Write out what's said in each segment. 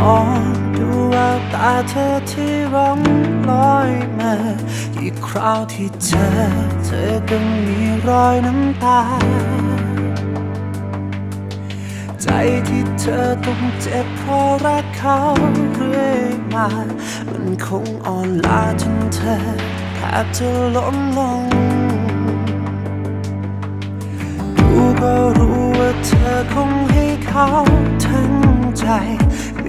มองดูแววตาเธอที่ร้องลอยมา อีกคราวที่เจอเธอก็มีรอยน้ำตา ใจที่เธอต้องเจ็บเพราะรักเขาเรื่อยมา มันคงอ่อนล้าจนเธอแทบจะล้มลงดูก็รู้ว่าเธอคงให้เขาทั้งใจ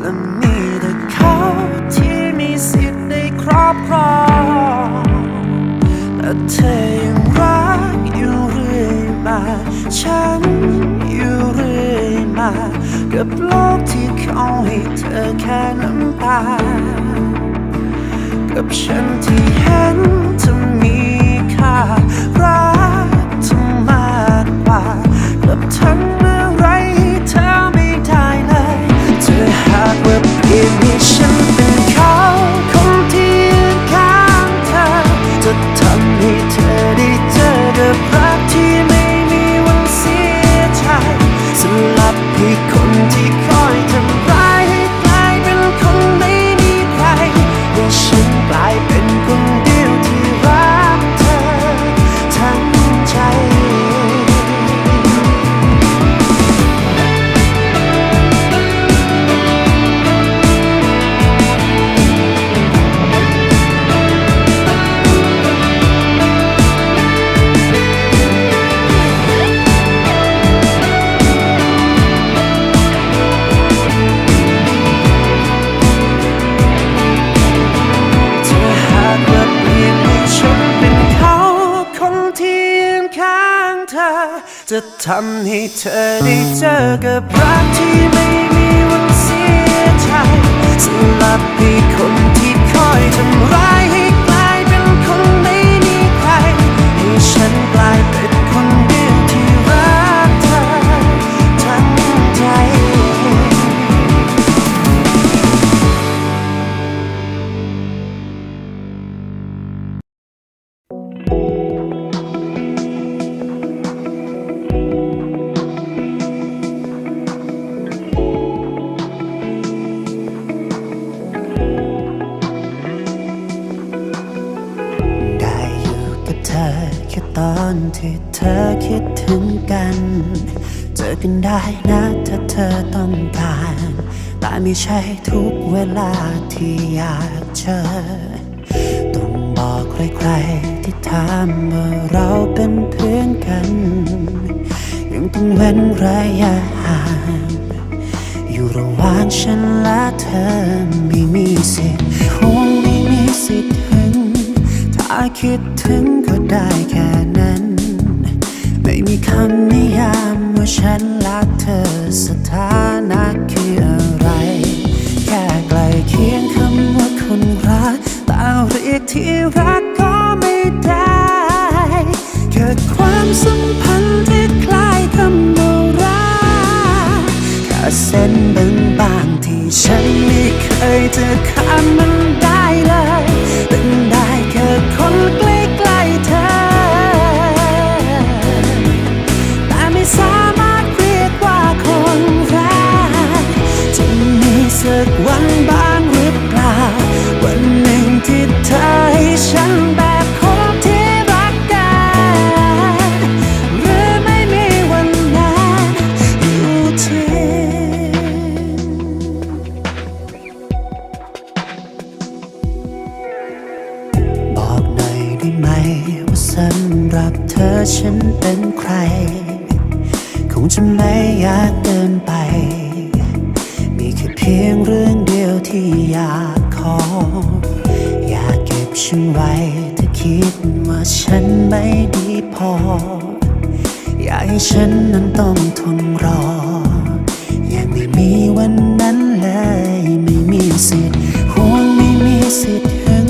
และมีแต่เขาที่มีสิทธิ์ได้ครอบครองแต่เธอยังรักอยู่เรื่อยมา ฉันอยู่เรื่อยมา กับโลกที่เขาให้เธอแค่น้ำตา กับฉันที่เห็นเธอมีค่ารักเธอมากกว่ากับทำอะำให้เธอได้เจอกับรักที่ไม่มีวันเสียใจสลับให้คน ต้องการ แต่ไม่ใช่ทุกเวลาที่อยากเจอ ต้องบอกใครๆที่ถามว่าเราเป็นเพื่อนกัน ยังต้องเว้นระยะห่าง อยู่ระหว่างฉันและเธอไม่มีสิทธิ์คงไม่มีสิทธิ์ถึง ถ้าคิดถึงก็ได้แค่นั้นไม่มีคำนิยามว่าฉันรักเธอสถานะ ให้ฉันนั้นต้องทนรอ ยังไม่มีวันนั้นเลย ไม่มีสิทธิ์หวงไม่มีสิทธิ์ถึง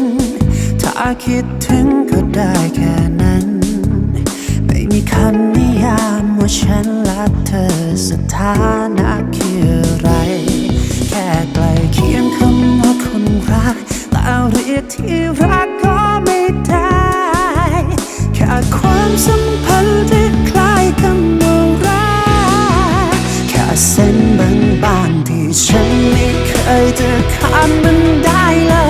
ถ้าคิดถึงก็ได้แค่นั้น ไม่มีคำนิยามว่าฉันรักเธอสถานะคืออะไร แค่ไกลเคียงคำว่าคนรักแต่เรียกที่รักก็ เส้นบางๆที่ฉันไม่เคยจะข้ามมันได้เลย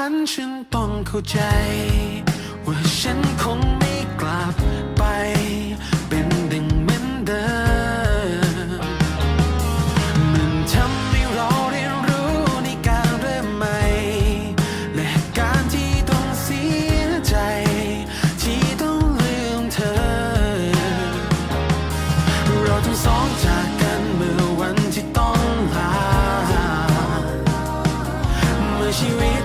พันฉันต้องเข้าใจ ว่าฉันคงไม่กลับไป เป็นดังเหมือนเดิมมันทำให้เราเรียนรู้ในการเริ่มใหม่ และการที่ต้องเสียใจ ที่ต้องลืมเธอ เราทั้งสองจากกันเมื่อวันที่ต้องลา เมื่อชีวิต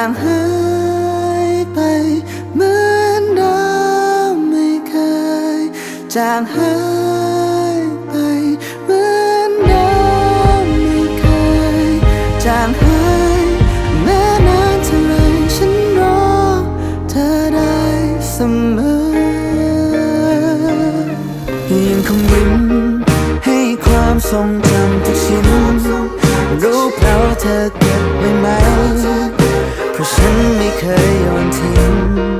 างหายไปเหมือนเดิมไม่เคย จางหายไปเหมือนเดิมไม่เคย จางหายแม้นานเท่าไรฉันรอเธอได้เสมอยังคงยิ้มให้ความทรงจำทุกชิ้นรู้เปล่าเธอเก็บไว้ไหม ฉันไม่เคยโยนทิ้ง